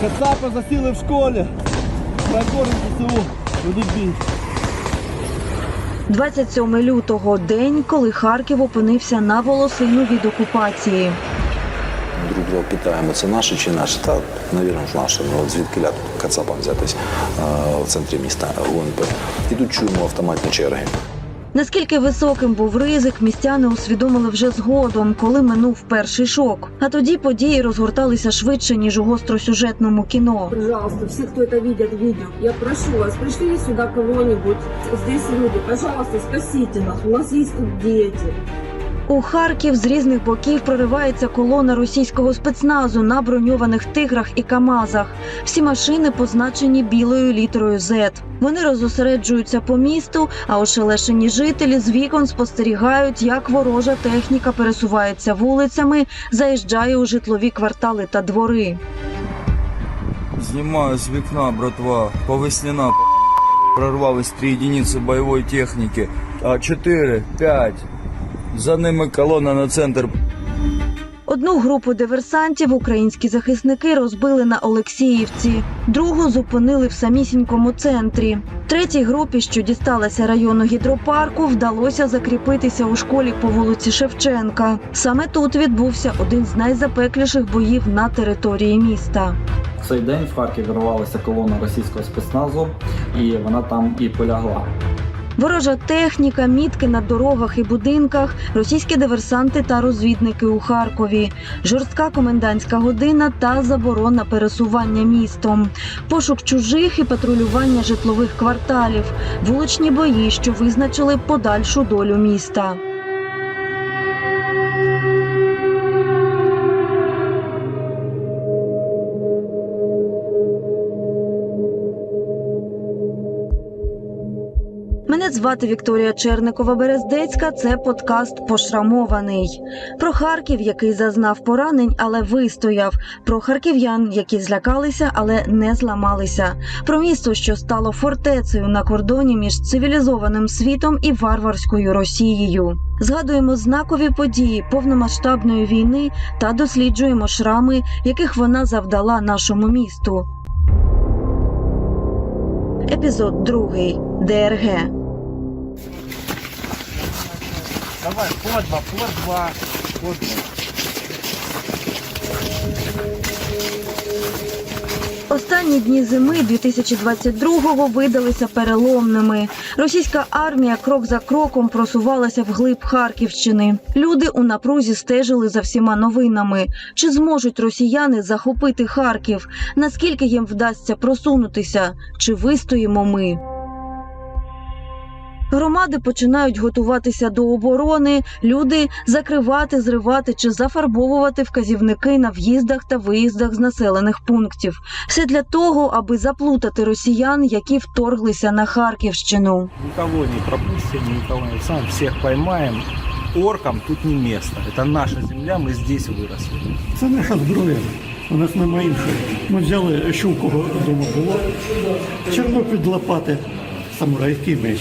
Кацапи засіли в школі. Прикором ЗСУ. Ведуть бій. 27 лютого день, коли Харків опинився на волосину від окупації. Друг друга питаємо, це наше чи наше? Та, навірно, ж наше. Ну, от звідки ля кацапам взятись е, в центрі міста ГУНП. І тут чуємо автоматні черги. Наскільки високим був ризик, містяни усвідомили вже згодом, коли минув перший шок. А тоді події розгорталися швидше ніж у гостросюжетному кіно. Пожалуйста, все, кто это видят, видео, я прошу вас, пришли сюда кого-нибудь. Здесь люди, пожалуйста, спасите нас. У нас есть тут дети. У Харків з різних боків проривається колона російського спецназу на броньованих тиграх і камазах. Всі машини позначені білою літерою Z. Вони розосереджуються по місту, а ошелешені жителі з вікон спостерігають, як ворожа техніка пересувається вулицями, заїжджає у житлові квартали та двори. Знімаю з вікна, братва. Повесняна прорвались три единиці бойової техніки. А 4, 5. За ними колона на центр. Одну групу диверсантів українські захисники розбили на Олексіївці, другу зупинили в самісінькому центрі. Третій групі, що дісталася району гідропарку, вдалося закріпитися у школі по вулиці Шевченка. Саме тут відбувся один з найзапекліших боїв на території міста. В цей день в Харків вирвалася колона російського спецназу, і вона там і полягла. Ворожа техніка, мітки на дорогах і будинках, російські диверсанти та розвідники у Харкові, жорстка комендантська година та заборона пересування містом, пошук чужих і патрулювання житлових кварталів, вуличні бої, що визначили подальшу долю міста. Звати Вікторія Черникова Берездецька. Це подкаст Пошрамований про Харків, який зазнав поранень, але вистояв. Про харків'ян, які злякалися, але не зламалися. Про місто, що стало фортецею на кордоні між цивілізованим світом і варварською Росією. Згадуємо знакові події повномасштабної війни та досліджуємо шрами, яких вона завдала нашому місту. Епізод другий ДРГ. Давай, по два, по два, по два. Останні дні зими 2022-го видалися переломними. Російська армія крок за кроком просувалася вглиб Харківщини. Люди у напрузі стежили за всіма новинами. Чи зможуть росіяни захопити Харків? Наскільки їм вдасться просунутися? Чи вистоїмо ми? Громади починають готуватися до оборони, люди закривати, зривати чи зафарбовувати вказівники на в'їздах та виїздах з населених пунктів. Все для того, аби заплутати росіян, які вторглися на Харківщину. Никого не пропустим, никого не сам всех поймаем. Оркам тут не место. Это наша земля, мы здесь выросли. Це наша зброя. У нас немає іншої. Ми взяли, що у кого вдома було. Черно під лопати, самурайський меч.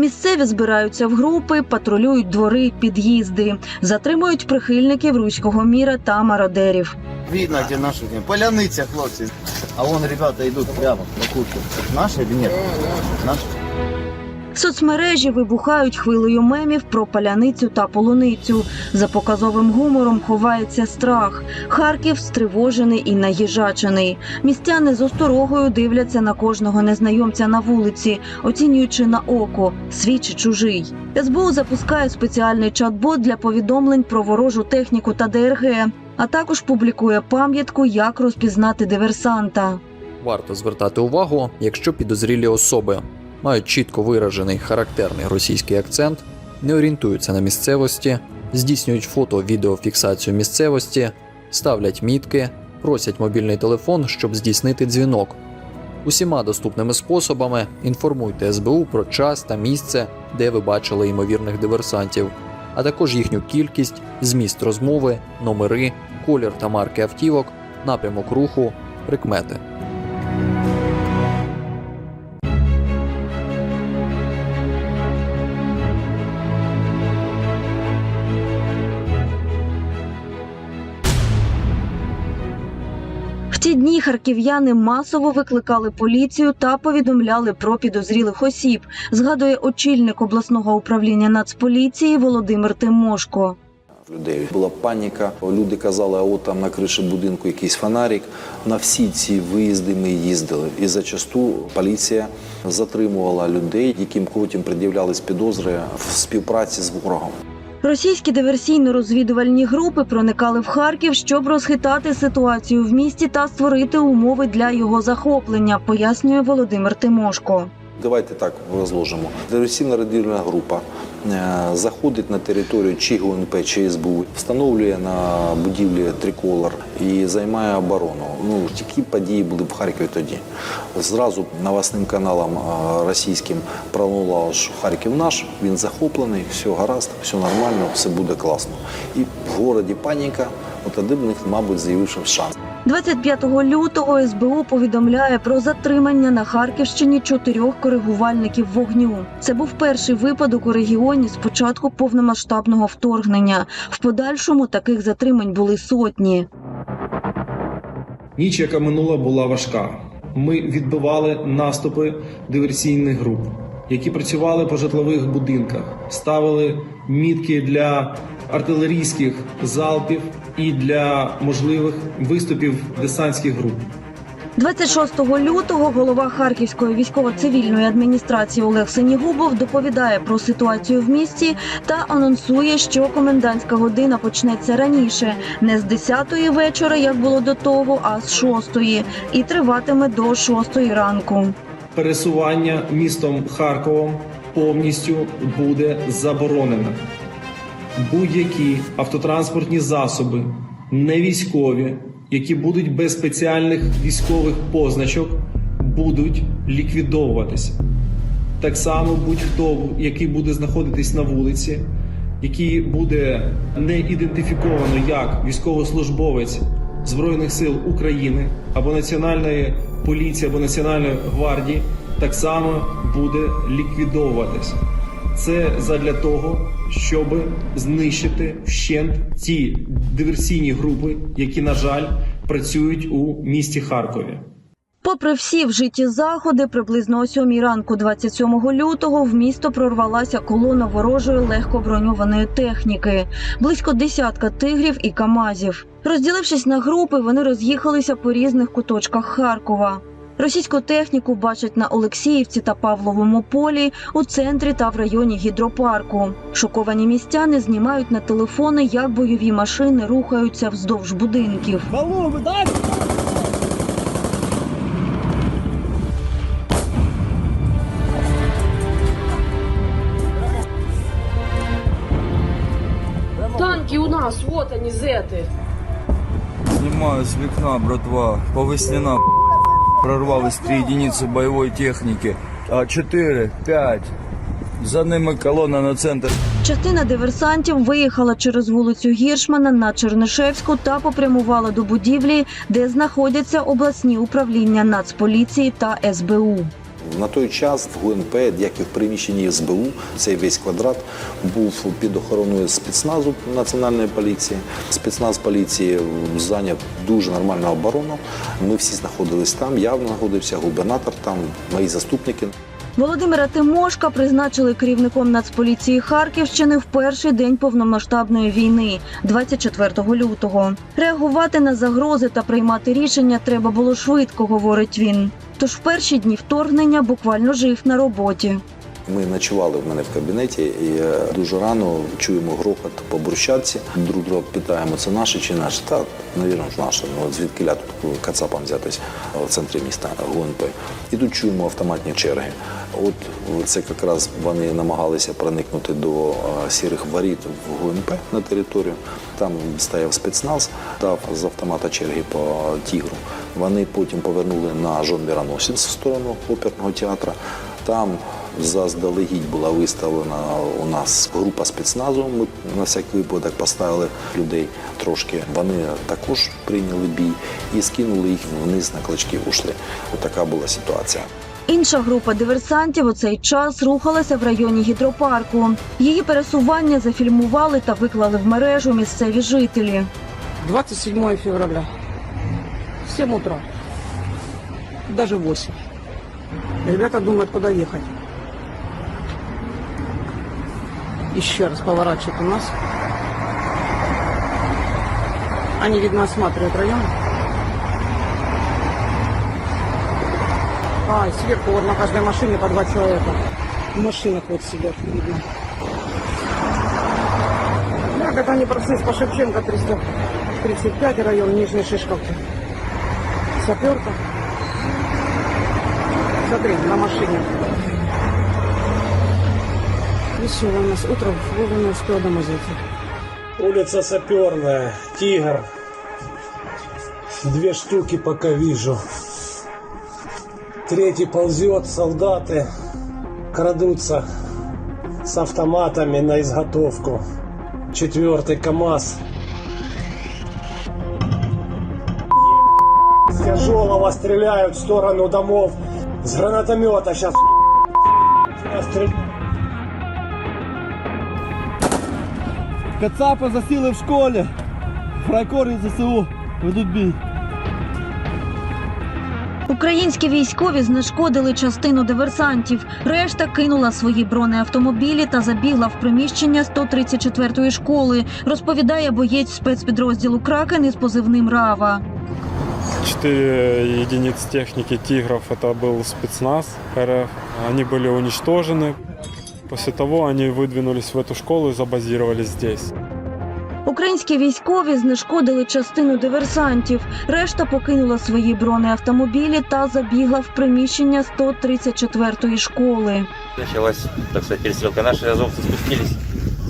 Місцеві збираються в групи, патрулюють двори, під'їзди, затримують прихильників руського міра та мародерів. Видно, де наші поляниця, хлопці. А вон ребята йдуть прямо на кучу. Наші чи ні? Наші. Соцмережі вибухають хвилею мемів про паляницю та полуницю. За показовим гумором ховається страх. Харків стривожений і наїжачений. Містяни з осторогою дивляться на кожного незнайомця на вулиці, оцінюючи на око, свій чи чужий. СБУ запускає спеціальний чат-бот для повідомлень про ворожу техніку та ДРГ, а також публікує пам'ятку, як розпізнати диверсанта. Варто звертати увагу, якщо підозрілі особи мають чітко виражений характерний російський акцент, не орієнтуються на місцевості, здійснюють фото-відеофіксацію місцевості, ставлять мітки, просять мобільний телефон, щоб здійснити дзвінок. Усіма доступними способами інформуйте СБУ про час та місце, де ви бачили ймовірних диверсантів, а також їхню кількість, зміст розмови, номери, колір та марки автівок, напрямок руху, прикмети. Нині харків'яни масово викликали поліцію та повідомляли про підозрілих осіб, згадує очільник обласного управління Нацполіції Володимир Тимошко. людей. Була паніка. Люди казали, а от там на криші будинку якийсь фонарик. На всі ці виїзди ми їздили. І зачасту поліція затримувала людей, яким потім пред'являлись підозри в співпраці з ворогом. Російські диверсійно-розвідувальні групи проникали в Харків, щоб розхитати ситуацію в місті та створити умови для його захоплення, пояснює Володимир Тимошко. Давайте так розложимо. Диверсійна радіальна група е, заходить на територію чи ГУНП, чи СБУ, встановлює на будівлі триколор і займає оборону. Ну такі події були в Харкові тоді. Зразу новосним каналам е, російським пролунало, що Харків наш, він захоплений, все гаразд, все нормально, все буде класно. І в городі паніка. От тоді в них, мабуть, з'явився шанс. 25 лютого СБУ повідомляє про затримання на Харківщині чотирьох коригувальників вогню. Це був перший випадок у регіоні з початку повномасштабного вторгнення. В подальшому таких затримань були сотні. Ніч, яка минула, була важка. Ми відбивали наступи диверсійних груп, які працювали по житлових будинках, ставили мітки для артилерійських залпів і для можливих виступів десантських груп. 26 лютого голова Харківської військово-цивільної адміністрації Олег Сенігубов доповідає про ситуацію в місті та анонсує, що комендантська година почнеться раніше, не з 10-ї вечора, як було до того, а з 6-ї, і триватиме до 6-ї ранку. Пересування містом Харковом повністю буде заборонено. Будь-які автотранспортні засоби, не військові, які будуть без спеціальних військових позначок, будуть ліквідовуватися. Так само будь-хто, який буде знаходитись на вулиці, який буде не ідентифіковано як військовослужбовець Збройних сил України або Національної поліції або Національної гвардії, так само буде ліквідовуватись. Це задля того, щоб знищити вщент ті диверсійні групи, які, на жаль, працюють у місті Харкові. Попри всі вжиті заходи, приблизно о 7 ранку 27 лютого в місто прорвалася колона ворожої легкоброньованої техніки, близько десятка тигрів і камазів. Розділившись на групи, вони роз'їхалися по різних куточках Харкова. Російську техніку бачать на Олексіївці та Павловому полі у центрі та в районі гідропарку. Шоковані містяни знімають на телефони, як бойові машини рухаються вздовж будинків. Танки у нас, вот они, зеты. Снимаю с вікна, братва. По весняна прорвались три единицы боевой техники. А 4, 5. За ними колона на центр. Частина диверсантів виїхала через вулицю Гіршмана на Чернишевську та попрямувала до будівлі, де знаходяться обласні управління Нацполіції та СБУ. На той час в ГУНП, як і в приміщенні СБУ, цей весь квадрат був під охороною спецназу національної поліції. Спецназ поліції зайняв дуже нормальну оборону. Ми всі знаходились там. Я знаходився, губернатор там, мої заступники. Володимира Тимошка призначили керівником Нацполіції Харківщини в перший день повномасштабної війни, 24 лютого. Реагувати на загрози та приймати рішення треба було швидко, говорить він. Тож в перші дні вторгнення буквально жив на роботі. Ми ночували в мене в кабінеті і е, дуже рано чуємо грохот по брусчатці. Друг друга питаємо, це наше чи наше? Та, навірно, ж наше. Ну, звідки ля тут кацапам взятись в центрі міста ГУНП. І тут чуємо автоматні черги. От це якраз вони намагалися проникнути до е, сірих воріт в ГУНП на територію. Там стояв спецназ, дав з автомата черги по тігру. Вони потім повернули на жонміроносець в сторону оперного театру. Там заздалегідь була виставлена у нас група спецназу. Ми на всякий випадок поставили людей трошки. Вони також прийняли бій і скинули їх вниз на клочки. Ушли. Отака була ситуація. Інша група диверсантів у цей час рухалася в районі гідропарку. Її пересування зафільмували та виклали в мережу місцеві жителі. 27 февраля. 7 утра. даже 8. Ребята думают, куда ехать. Еще раз поворачивают у нас. Они, видно, осматривают район. А, сверху вот на каждой машине по два человека. В машинах вот сидят, видно. Так, это они прошлись по Шевченко 335 район Нижней Шишковки. Саперка. Смотри, на машине. Весело у нас утро, вовремя успел домой зайти. Улица Саперная, Тигр. Две штуки пока вижу. Третий ползет, солдаты крадутся с автоматами на изготовку. Четвертый КАМАЗ. Тяжелого стреляют в сторону домов. С гранатомета сейчас. Кацапи засіли в школі. Фрайкор і ЗСУ ведуть бій. Українські військові знешкодили частину диверсантів. Решта кинула свої бронеавтомобілі та забігла в приміщення 134-ї школи. Розповідає боєць спецпідрозділу Кракен із позивним Рава. Четыре единиц техники «Тигров» это был спецназ РФ. Они были уничтожены. После того они выдвинулись в эту школу и забазировались здесь. Українські військові знешкодили частину диверсантів. Решта покинула свої бронеавтомобілі та забігла в приміщення 134-ї школи. Началась, так сказать, перестрелка. Наши азовцы спустились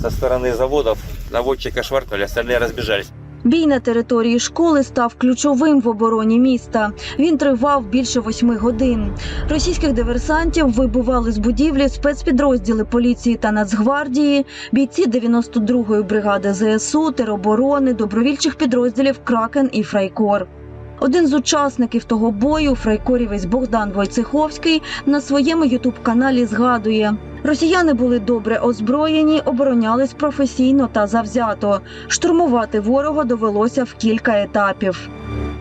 со стороны заводов. Наводчика шваркнули, остальные разбежались. Бій на території школи став ключовим в обороні міста. Він тривав більше восьми годин. Російських диверсантів вибивали з будівлі спецпідрозділи поліції та Нацгвардії, бійці 92-ї бригади ЗСУ, тероборони, добровільчих підрозділів Кракен і Фрайкор. Один з учасників того бою, фрайкорівець Богдан Войцеховський, на своєму ютуб-каналі згадує: росіяни були добре озброєні, оборонялись професійно та завзято. Штурмувати ворога довелося в кілька етапів.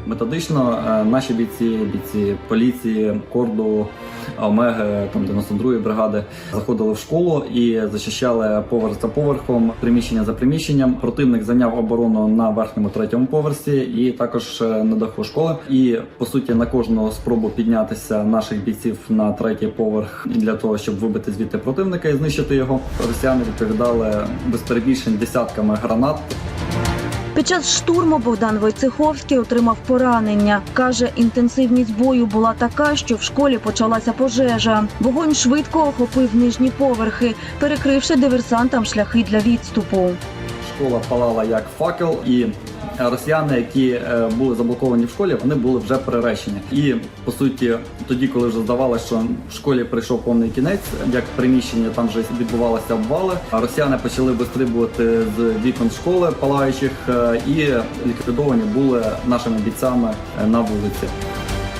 Методично е, наші бійці, бійці поліції, корду, Омеги, там 92-ї бригади заходили в школу і зачищали поверх за поверхом, приміщення за приміщенням. Противник зайняв оборону на верхньому третьому поверсі і також е, на даху школи. І по суті на кожну спробу піднятися наших бійців на третій поверх для того, щоб вибити звідти противника і знищити його. Росіяни відповідали без перебільшень десятками гранат. Під час штурму Богдан Войцеховський отримав поранення. Каже, інтенсивність бою була така, що в школі почалася пожежа. Вогонь швидко охопив нижні поверхи, перекривши диверсантам шляхи для відступу. Школа палала як факел, і росіяни, які е, були заблоковані в школі, вони були вже переречені. І по суті, тоді, коли вже здавалося, що в школі прийшов повний кінець, як приміщення там вже відбувалися обвали. Росіяни почали вистрибувати з вікон школи палаючих е, і ліквідовані були нашими бійцями е, на вулиці.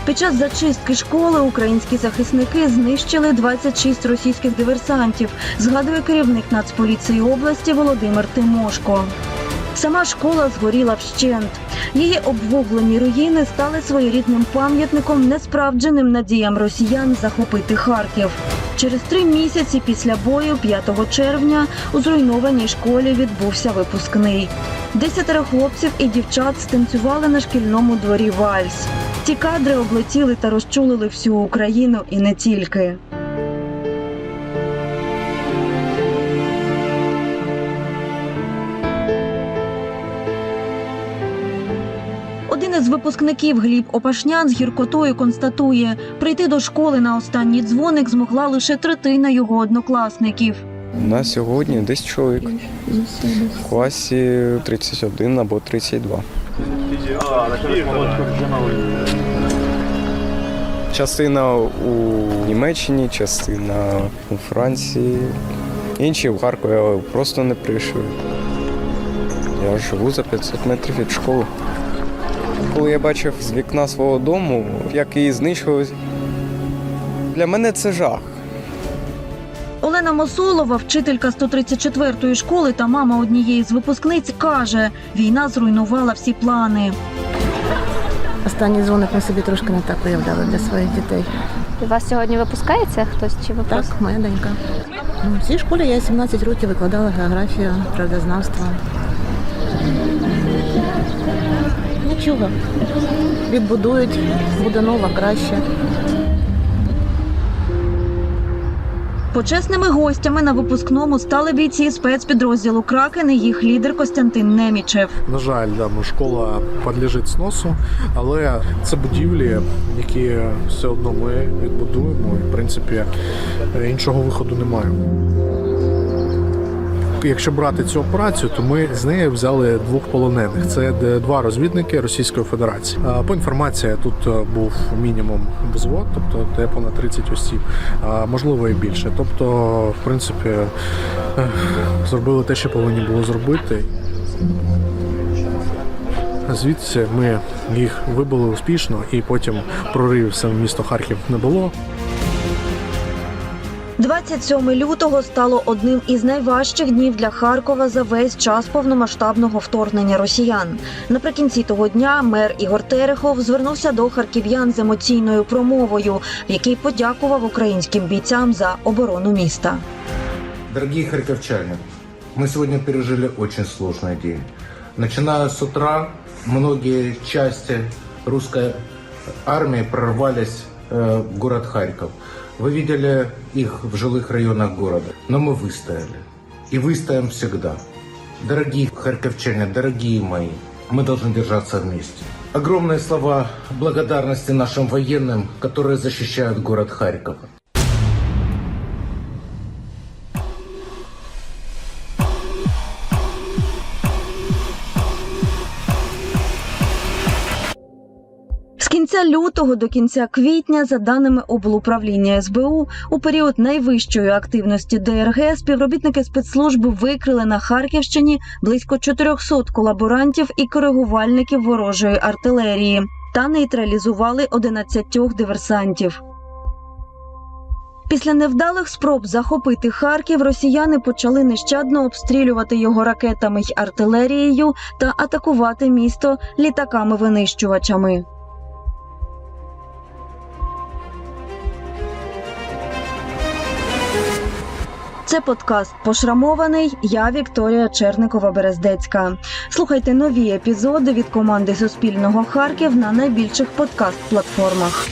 Під час зачистки школи українські захисники знищили 26 російських диверсантів, згадує керівник Нацполіції області Володимир Тимошко. Сама школа згоріла вщент. Її обвуглені руїни стали своєрідним пам'ятником несправдженим надіям росіян захопити Харків. Через три місяці після бою, 5 червня, у зруйнованій школі відбувся випускний. Десятеро хлопців і дівчат станцювали на шкільному дворі вальс. Ці кадри облетіли та розчулили всю Україну і не тільки. Із випускників Гліб Опашнян з гіркотою констатує, прийти до школи на останній дзвоник змогла лише третина його однокласників. На сьогодні десь чоловік в класі 31 або 32. Частина у Німеччині, частина у Франції. Інші в Харкові просто не прийшли. Я живу за 500 метрів від школи. Коли я бачив з вікна свого дому, як її знищили, для мене це жах. Олена Мосолова, вчителька 134-ї школи та мама однієї з випускниць, каже, війна зруйнувала всі плани. останній дзвоник ми собі трошки не так уявляли для своїх дітей. У вас сьогодні випускається хтось чи ви Так, просто? моя донька. Ну, В цій школі я 17 років викладала географію, правдознавство. Нічого. Відбудують, буде нова, краще. Почесними гостями на випускному стали бійці спецпідрозділу Кракен і їх лідер Костянтин Немічев. На жаль, да, ну, школа підлежить сносу, але це будівлі, які все одно ми відбудуємо. І, в принципі, іншого виходу немає. Якщо брати цю операцію, то ми з неї взяли двох полонених. Це два розвідники Російської Федерації. По інформації тут е, був мінімум взвод, тобто де понад 30 осіб, можливо і більше. Тобто, в принципі, е, зробили те, що повинні було зробити. Звідси ми їх вибили успішно, і потім проривів в місто Харків не було. 27 лютого стало одним із найважчих днів для Харкова за весь час повномасштабного вторгнення росіян. Наприкінці того дня мер Ігор Терехов звернувся до харків'ян з емоційною промовою, в якій подякував українським бійцям за оборону міста. Дорогие харьковчане, мы сегодня пережили очень сложный день. Начиная с утра, многие части русской армии прорвались э, в город Харьков. Вы видели их в жилых районах города, но мы выстояли. И выстоим всегда. Дорогие харьковчане, дорогие мои, мы должны держаться вместе. Огромные слова благодарности нашим военным, которые защищают город Харьков. Кінця лютого до кінця квітня, за даними облуправління СБУ, у період найвищої активності ДРГ співробітники спецслужби викрили на Харківщині близько 400 колаборантів і коригувальників ворожої артилерії та нейтралізували 11 диверсантів. Після невдалих спроб захопити Харків росіяни почали нещадно обстрілювати його ракетами й артилерією та атакувати місто літаками-винищувачами. Це подкаст Пошрамований. Я Вікторія Черникова Берездецька. Слухайте нові епізоди від команди Суспільного Харків на найбільших подкаст-платформах.